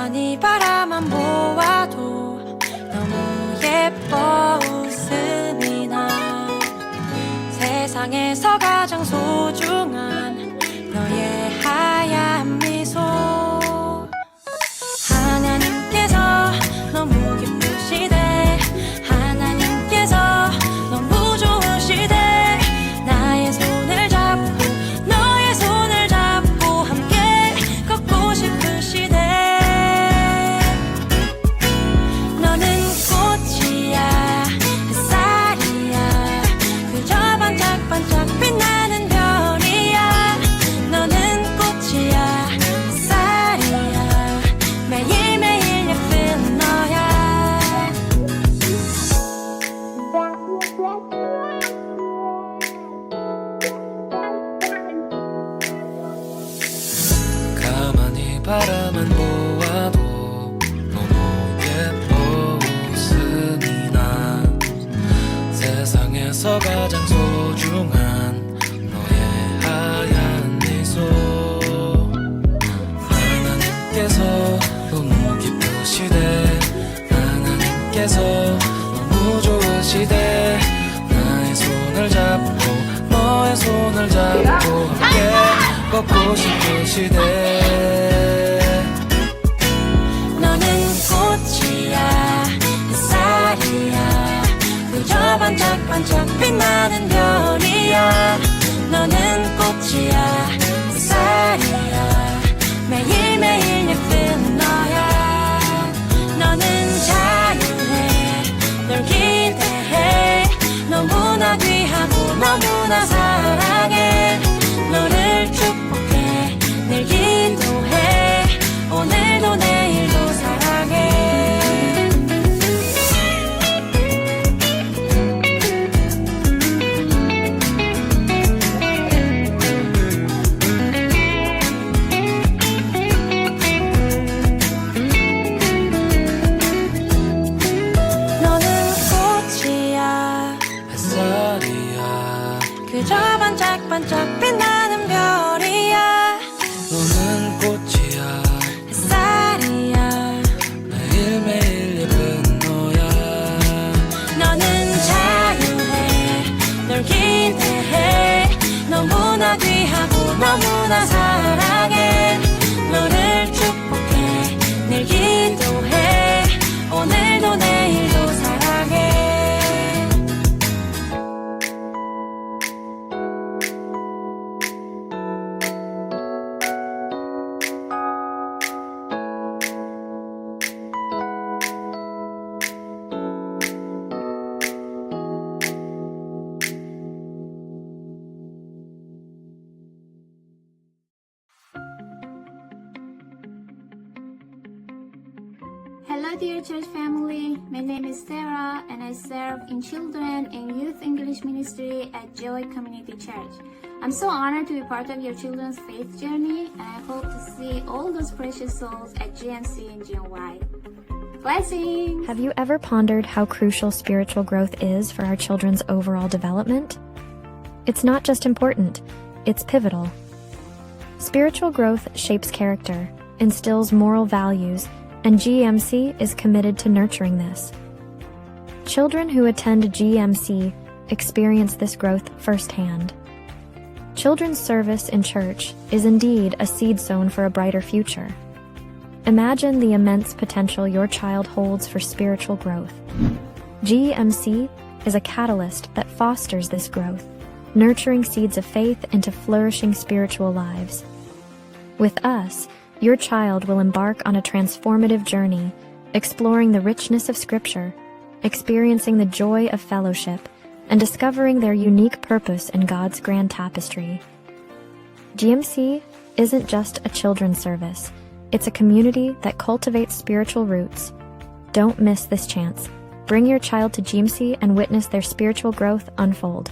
가만히 바라만 보아도 너무 예뻐 웃음이 나 세상에서 가장 소중한 바라만 보아도 너무 예뻐 웃음이 나 세상에서 가장 소중한 너의 하얀 미소. 하나님께서 너무 기쁘시대. 하나님께서 너무 좋으시대. 나의 손을 잡고 너의 손을 잡고 함께 걷고 싶으시대 반짝반짝 빛나는 별이야. 너는 꽃이야. 햇살이야. 매일매일 예쁜 너야. 너는 자유해 널 기대해. 너무나 귀하고 너무나 사랑해 그저 반짝반짝 빛나는 별이야. 너는 꽃이야. 햇살이야. 매일매일 예쁜 너야. 너는 자유해. 널 기대해. 너무나 귀하고 너무나 사랑해 Hello, dear church family. My name is Sarah, and I serve in children and youth English ministry at Joy Community Church. I'm so honored to be part of your children's faith journey, and I hope to see all those precious souls at GMC and GNY. Blessings! Have you ever pondered how crucial spiritual growth is for our children's overall development? It's not just important, it's pivotal. Spiritual growth shapes character, instills moral values, and GMC is committed to nurturing this. Children who attend GMC experience this growth firsthand. Children's service in church is indeed a seed sown for a brighter future. Imagine the immense potential your child holds for spiritual growth. GMC is a catalyst that fosters this growth, nurturing seeds of faith into flourishing spiritual lives. With us, your child will embark on a transformative journey, exploring the richness of Scripture, experiencing the joy of fellowship, and discovering their unique purpose in God's grand tapestry. GMC isn't just a children's service, it's a community that cultivates spiritual roots. Don't miss this chance. Bring your child to GMC and witness their spiritual growth unfold.